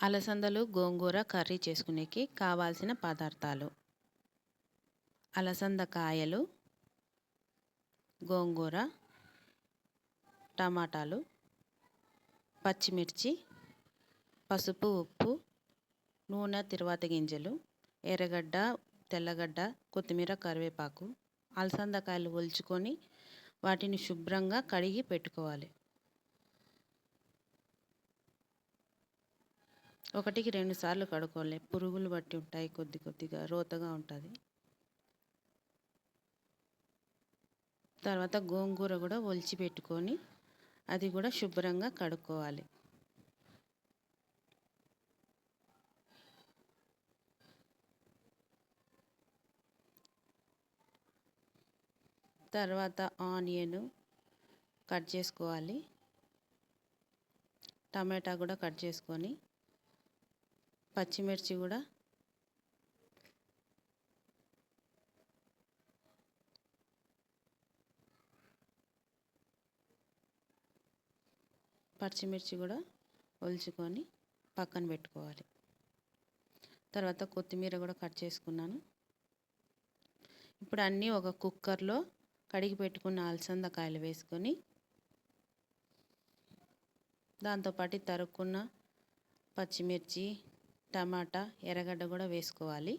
అలసందలు గోంగూర కర్రీ చేసుకునేకి కావాల్సిన పదార్థాలు. అలసంద కాయలు గోంగూర టమాటాలు పచ్చిమిర్చి పసుపు ఉప్పు నూనె తిరువాత గింజలు ఎర్రగడ్డ తెల్లగడ్డ కొత్తిమీర కరివేపాకు. అలసందకాయలు ఒలుచుకొని వాటిని శుభ్రంగా కడిగి పెట్టుకోవాలి. ఒకటికి రెండు సార్లు కడుక్కోవాలి. పురుగులు బట్టి ఉంటాయి కొద్ది కొద్దిగా రోతగా ఉంటుంది. తర్వాత గోంగూర కూడా ఒలిచి పెట్టుకొని అది కూడా శుభ్రంగా కడుక్కోవాలి. తర్వాత ఆనియన్ కట్ చేసుకోవాలి. టమాటా కూడా కట్ చేసుకొని పచ్చిమిర్చి కూడా. పచ్చిమిర్చి కూడా ఒలుచుకొని పక్కన పెట్టుకోవాలి. తర్వాత కొత్తిమీర కూడా కట్ చేసుకున్నాను. ఇప్పుడు అన్నీ ఒక కుక్కర్లో కడిగి పెట్టుకున్న అలసందకాయలు వేసుకొని దాంతోపాటు తరుక్కున్న పచ్చిమిర్చి టమాటా ఎర్రగడ్డ కూడా వేసుకోవాలి.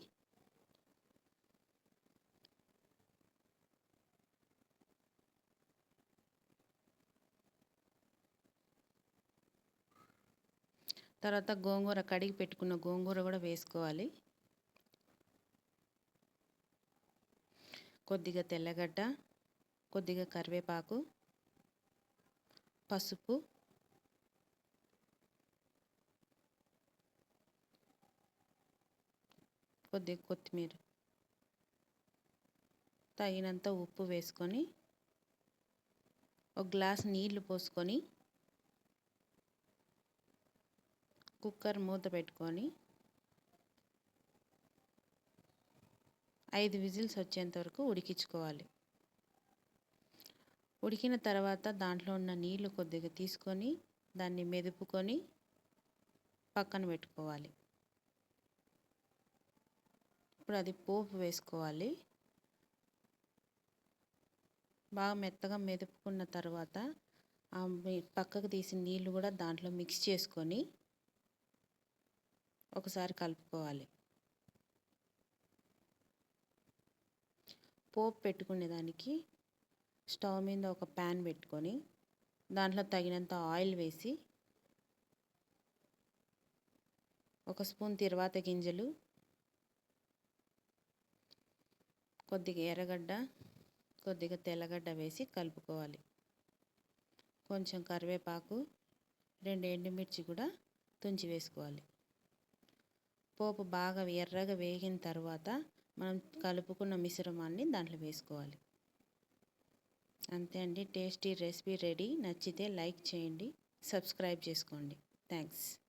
తర్వాత గోంగూర కడిగి పెట్టుకున్న గోంగూర కూడా వేసుకోవాలి. కొద్దిగా తెల్లగడ్డ కొద్దిగా కరివేపాకు పసుపు కొద్దిగా కొత్తిమీర తగినంత ఉప్పు వేసుకొని ఒక గ్లాస్ నీళ్ళు పోసుకొని కుక్కర్ మూత పెట్టుకొని ఐదు విజిల్స్ వచ్చేంత వరకు ఉడికించుకోవాలి. ఉడికిన తర్వాత దాంట్లో ఉన్న నీళ్ళు కొద్దిగా తీసుకొని దాన్ని మెదుపుకొని పక్కన పెట్టుకోవాలి. ఇప్పుడు అది పోపు వేసుకోవాలి. బాగా మెత్తగా మెదుపుకున్న తర్వాత పక్కకు తీసిన నీళ్ళు కూడా దాంట్లో మిక్స్ చేసుకొని ఒకసారి కలుపుకోవాలి. పోపు పెట్టుకునేదానికి స్టవ్ మీద ఒక ప్యాన్ పెట్టుకొని దాంట్లో తగినంత ఆయిల్ వేసి ఒక స్పూన్ తిరువాత గింజలు కొద్దిగా ఎర్రగడ్డ కొద్దిగా తెల్లగడ్డ వేసి కలుపుకోవాలి. కొంచెం కరివేపాకు రెండు ఎండుమిర్చి కూడా తుంచి వేసుకోవాలి. పోపు బాగా ఎర్రగా వేగిన తర్వాత మనం కలుపుకున్న మిశ్రమాన్ని దాంట్లో వేసుకోవాలి. అంతే అండి. Tasty recipe ready. నచ్చితే లైక్ చేయండి సబ్స్క్రైబ్ చేసుకోండి. థ్యాంక్స్.